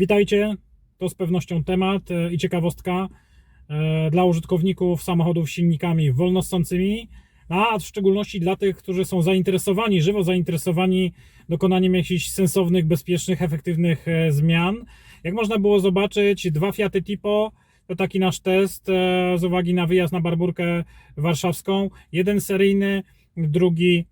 Witajcie. To z pewnością temat e, i ciekawostka e, dla użytkowników samochodów z silnikami wolnossącymi, a w szczególności dla tych, którzy są zainteresowani, żywo zainteresowani dokonaniem jakichś sensownych, bezpiecznych, efektywnych e, zmian. Jak można było zobaczyć, dwa Fiaty Tipo to taki nasz test z uwagi na wyjazd na Barburkę Warszawską. Jeden seryjny, drugi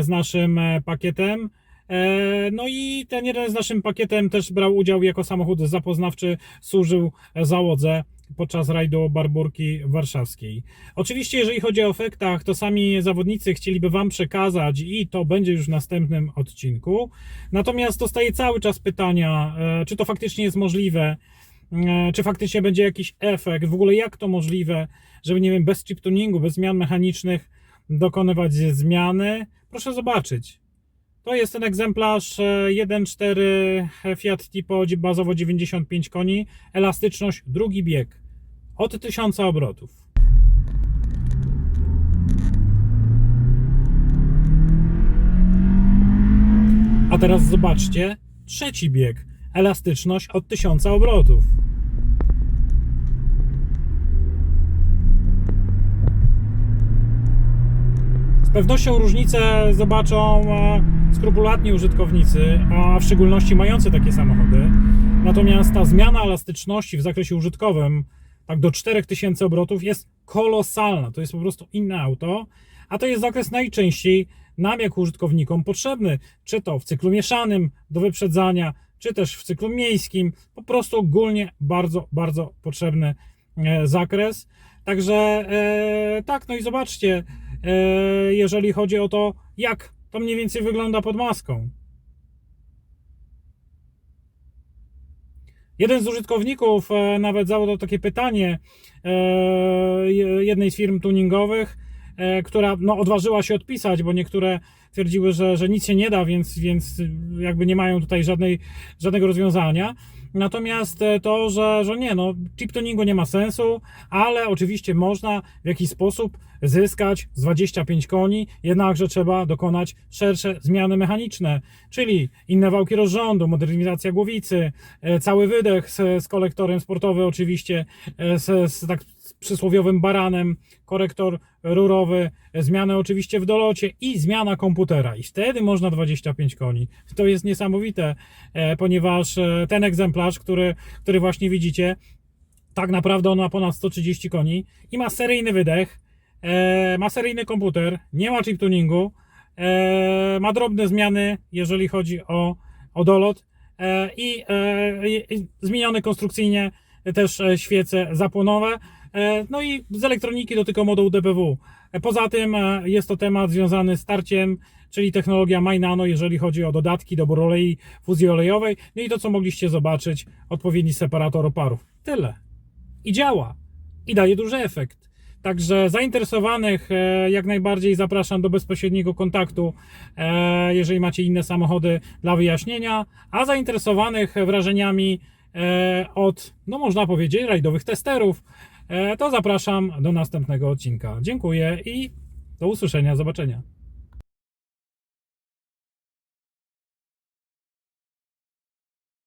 z naszym pakietem. E, No i ten jeden z naszym pakietem też brał udział jako samochód zapoznawczy, służył załodze podczas rajdu Barburki Warszawskiej. Oczywiście, jeżeli chodzi o efektach, to sami zawodnicy chcieliby Wam przekazać i to będzie już w następnym odcinku. Natomiast dostaję cały czas pytania, e, czy to faktycznie jest możliwe, e, czy faktycznie będzie jakiś efekt, w ogóle jak to możliwe, żeby, nie wiem, bez chip bez zmian mechanicznych dokonywać zmiany. Proszę zobaczyć. To jest ten egzemplarz e, 1.4 Fiat Tipo bazowo 95 koni, elastyczność, drugi bieg od 1000 obrotów. A teraz zobaczcie, trzeci bieg, elastyczność od 1000 obrotów. Pewnością różnicę zobaczą e, skrupulatni użytkownicy, a w szczególności mający takie samochody. Natomiast ta zmiana elastyczności w zakresie użytkowym, tak do 4000 obrotów, jest kolosalna. To jest po prostu inne auto, a to jest zakres najczęściej nam, jako użytkownikom, potrzebny. Czy to w cyklu mieszanym do wyprzedzania, czy też w cyklu miejskim. Po prostu ogólnie bardzo, bardzo potrzebny e, zakres. Także e, tak, no i zobaczcie, jeżeli chodzi o to, jak to mniej więcej wygląda pod maską. Jeden z użytkowników e, nawet zadał takie pytanie e, je- jednej z firm tuningowych, e, która no, odważyła się odpisać, bo niektóre twierdziły, że, że nic się nie da, więc, więc jakby nie mają tutaj żadnej, żadnego rozwiązania. Natomiast e, to, że, że nie, no, chip tuningu nie ma sensu, ale oczywiście można w jakiś sposób zyskać z 25 koni, jednakże trzeba dokonać szersze zmiany mechaniczne, czyli inne wałki rozrządu, modernizacja głowicy, e, cały wydech z, z kolektorem sportowy oczywiście, e, z, z tak przysłowiowym baranem, korektor rurowy, zmiany oczywiście w dolocie i zmiana komputera. I wtedy można 25 koni. To jest niesamowite, e, ponieważ e, ten egzemplarz, który, który właśnie widzicie, tak naprawdę on ma ponad 130 koni i ma seryjny wydech, e, ma seryjny komputer, nie ma chip tuningu, ma drobne zmiany, jeżeli chodzi o, o dolot i, i, i zmienione konstrukcyjnie też e, świece zapłonowe, e, no i z elektroniki dotyka moduł DPW. E, Poza tym jest to temat związany z tarciem, czyli technologia MyNano, jeżeli chodzi o dodatki, dobór olei, fuzji olejowej, no i to co mogliście zobaczyć, odpowiedni separator oparów. Tyle i działa i daje duży efekt. Także zainteresowanych jak najbardziej zapraszam do bezpośredniego kontaktu, jeżeli macie inne samochody dla wyjaśnienia, a zainteresowanych wrażeniami od, no można powiedzieć, rajdowych testerów, e, to zapraszam do następnego odcinka. Dziękuję i do usłyszenia, zobaczenia.